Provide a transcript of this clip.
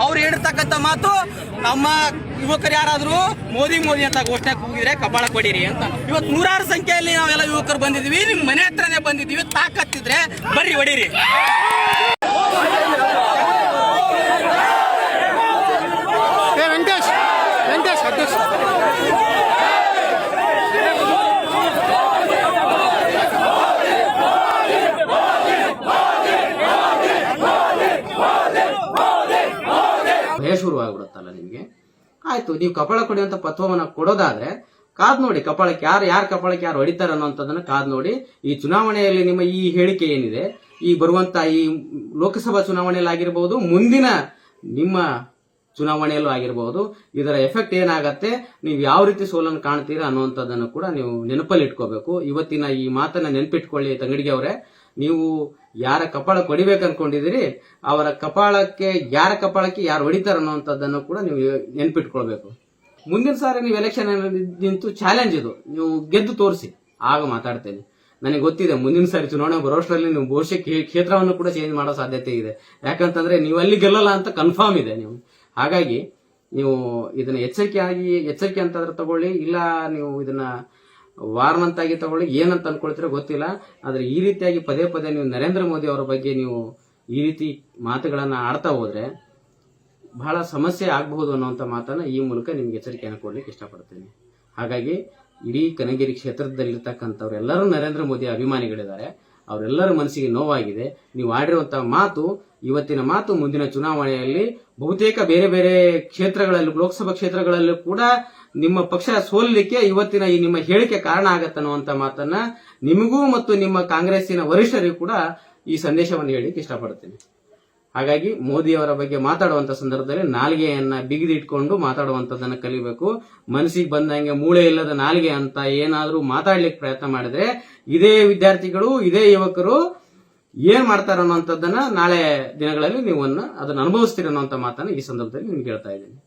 ಅವ್ರು ಹೇಳಿರ್ತಕ್ಕಂಥ ಮಾತು ನಮ್ಮ ಯುವಕರು ಯಾರಾದರೂ ಮೋದಿ ಮೋದಿ ಅಂತ ಘೋಷಣೆ ಕೂಗಿದ್ರೆ ಕಪಾಳ ಕೊಡಿರಿ ಅಂತ. ಇವತ್ತು ನೂರಾರು ಸಂಖ್ಯೆಯಲ್ಲಿ ನಾವೆಲ್ಲ ಯುವಕರು ಬಂದಿದ್ದೀವಿ. ನಿಮ್ಮ ಮನೆ ಹತ್ರನೇ ಬಂದಿದ್ದೀವಿ. ತಾಕತ್ತಿದ್ರೆ ಬರ್ರಿ, ಹೊಡೀರಿ. ವೆಂಕಟೇಶ್ ವೆಂಕಟೇಶ್. ಭಯ ಶುರುವಾಗ್ಬಿಡುತ್ತಲ್ಲ ನಿಮಗೆ? ಆಯ್ತು, ನೀವು ಕಪಾಳ ಕೊಡುವಂತ ಪತ್ವವನ್ನ ಕೊಡೋದಾದ್ರೆ, ಕಾದ್ ನೋಡಿ ಕಪಾಳಕ್ಕೆ ಯಾರು ಯಾರು ಕಪಾಳಕ್ಕೆ ಯಾರು ಹೊಡಿತಾರೆ ಅನ್ನೋಂಥದ್ದನ್ನ ಕಾದ್ ನೋಡಿ. ಈ ಚುನಾವಣೆಯಲ್ಲಿ ನಿಮ್ಮ ಈ ಹೇಳಿಕೆ ಏನಿದೆ? ಈ ಬರುವಂತ ಈ ಲೋಕಸಭಾ ಚುನಾವಣೆಯಲ್ಲಿ ಆಗಿರಬಹುದು ಮುಂದಿನ ನಿಮ್ಮ ಚುನಾವಣೆಯಲ್ಲೂ ಆಗಿರಬಹುದು ಇದರ ಎಫೆಕ್ಟ್ ಏನಾಗತ್ತೆ, ನೀವು ಯಾವ ರೀತಿ ಸೋಲನ್ನು ಕಾಣ್ತೀರಾ ಅನ್ನುವಂಥದ್ದನ್ನು ಕೂಡ ನೀವು ನೆನಪಲ್ಲಿ ಇಟ್ಕೋಬೇಕು. ಇವತ್ತಿನ ಈ ಮಾತನ್ನ ನೆನಪಿಟ್ಕೊಳ್ಳಿ ತಂಗಡಿಗೆ ಅವರೇ. ನೀವು ಯಾರ ಕಪಾಳ ಕೊಡಿಬೇಕು ಅನ್ಕೊಂಡಿದ್ದೀರಿ, ಅವರ ಕಪಾಳಕ್ಕೆ, ಯಾರ ಕಪಾಳಕ್ಕೆ ಯಾರು ಹೊಡಿತಾರ ಅನ್ನುವಂಥದ್ದನ್ನು ಕೂಡ ನೀವು ನೆನಪಿಟ್ಕೊಳ್ಬೇಕು. ಮುಂದಿನ ಸಾರಿ ನೀವು ಎಲೆಕ್ಷನ್ ನಿಂತು ಚಾಲೆಂಜ್ ಇದು. ನೀವು ಗೆದ್ದು ತೋರಿಸಿ. ಆಗ ಮಾತಾಡ್ತೇನೆ. ನನಗೆ ಗೊತ್ತಿದೆ, ಮುಂದಿನ ಸಾರಿ ಚುನಾವಣೆ ಬರೋಷ್ಟರಲ್ಲಿ ನೀವು ಬಹುಶಃ ಕ್ಷೇತ್ರವನ್ನು ಕೂಡ ಚೇಂಜ್ ಮಾಡೋ ಸಾಧ್ಯತೆ ಇದೆ. ಯಾಕಂತಂದ್ರೆ ನೀವು ಅಲ್ಲಿ ಗೆಲ್ಲಲ್ಲ ಅಂತ ಕನ್ಫರ್ಮ್ ಇದೆ ನೀವು. ಹಾಗಾಗಿ ನೀವು ಇದನ್ನ ಎಚ್ಚರಿಕೆ ಆಗಿ, ಎಚ್ಚರಿಕೆ ಅಂತಾದ್ರೆ ತಗೊಳ್ಳಿ, ಇಲ್ಲ ನೀವು ಇದನ್ನ ವಾರ್ನಂತಾಗಿ ತಗೊಳ್ಳಿ, ಏನಂತ ಅನ್ಕೊಳ್ತೀರೋ ಗೊತ್ತಿಲ್ಲ. ಆದ್ರೆ ಈ ರೀತಿಯಾಗಿ ಪದೇ ಪದೇ ನೀವು ನರೇಂದ್ರ ಮೋದಿ ಅವರ ಬಗ್ಗೆ ನೀವು ಈ ರೀತಿ ಮಾತುಗಳನ್ನ ಆಡ್ತಾ ಹೋದ್ರೆ ಬಹಳ ಸಮಸ್ಯೆ ಆಗಬಹುದು ಅನ್ನುವಂಥ ಮಾತನ್ನ ಈ ಮೂಲಕ ನಿಮ್ಗೆ ಎಚ್ಚರಿಕೆಯನ್ನು ಕೊಡ್ಲಿಕ್ಕೆ ಇಷ್ಟಪಡ್ತೇನೆ. ಹಾಗಾಗಿ ಇಡೀ ಕನಗಿರಿ ಕ್ಷೇತ್ರದಲ್ಲಿರ್ತಕ್ಕಂಥವ್ರು ಎಲ್ಲರೂ ನರೇಂದ್ರ ಮೋದಿ ಅಭಿಮಾನಿಗಳಿದ್ದಾರೆ. ಅವರೆಲ್ಲರ ಮನಸ್ಸಿಗೆ ನೋವಾಗಿದೆ. ನೀವು ಆಡಿರುವಂತಹ ಮಾತು, ಇವತ್ತಿನ ಮಾತು ಮುಂದಿನ ಚುನಾವಣೆಯಲ್ಲಿ ಬಹುತೇಕ ಬೇರೆ ಬೇರೆ ಕ್ಷೇತ್ರಗಳಲ್ಲಿ, ಲೋಕಸಭಾ ಕ್ಷೇತ್ರಗಳಲ್ಲೂ ಕೂಡ ನಿಮ್ಮ ಪಕ್ಷ ಸೋಲಲಿಕ್ಕೆ, ಇವತ್ತಿನ ಈ ನಿಮ್ಮ ಹೇಳಿಕೆ ಕಾರಣ ಆಗತ್ತೆ ಅನ್ನುವಂತ ಮಾತನ್ನ ನಿಮಗೂ ಮತ್ತು ನಿಮ್ಮ ಕಾಂಗ್ರೆಸ್ಸಿನ ವರಿಷ್ಠರಿಗೂ ಕೂಡ ಈ ಸಂದೇಶವನ್ನು ಹೇಳಿಕ್ಕೆ ಇಷ್ಟಪಡ್ತೇನೆ ಹಾಗಾಗಿ ಮೋದಿ ಅವರ ಬಗ್ಗೆ ಮಾತಾಡುವಂತ ಸಂದರ್ಭದಲ್ಲಿ ನಾಲಿಗೆಯನ್ನ ಬಿಗಿದಿಟ್ಕೊಂಡು ಮಾತಾಡುವಂತದನ್ನ ಕಲಿಬೇಕು. ಮನಸ್ಸಿಗೆ ಬಂದಂಗೆ ಮೂಳೆ ಇಲ್ಲದ ನಾಲಿಗೆ ಅಂತ ಏನಾದರೂ ಮಾತಾಡ್ಲಿಕ್ಕೆ ಪ್ರಯತ್ನ ಮಾಡಿದ್ರೆ ಇದೇ ವಿದ್ಯಾರ್ಥಿಗಳು, ಇದೇ ಯುವಕರು ಏನ್ ಮಾಡ್ತಾರ ಅನ್ನೋಂಥದ್ದನ್ನ ನಾಳೆ ದಿನಗಳಲ್ಲಿ ನೀವನ್ನ ಅದನ್ನ ಅನುಭವಿಸ್ತೀರ ಅನ್ನೋಂಥ ಮಾತನ್ನ ಈ ಸಂದರ್ಭದಲ್ಲಿ ನಿಮ್ಗೆ ಹೇಳ್ತಾ ಇದ್ದೀನಿ.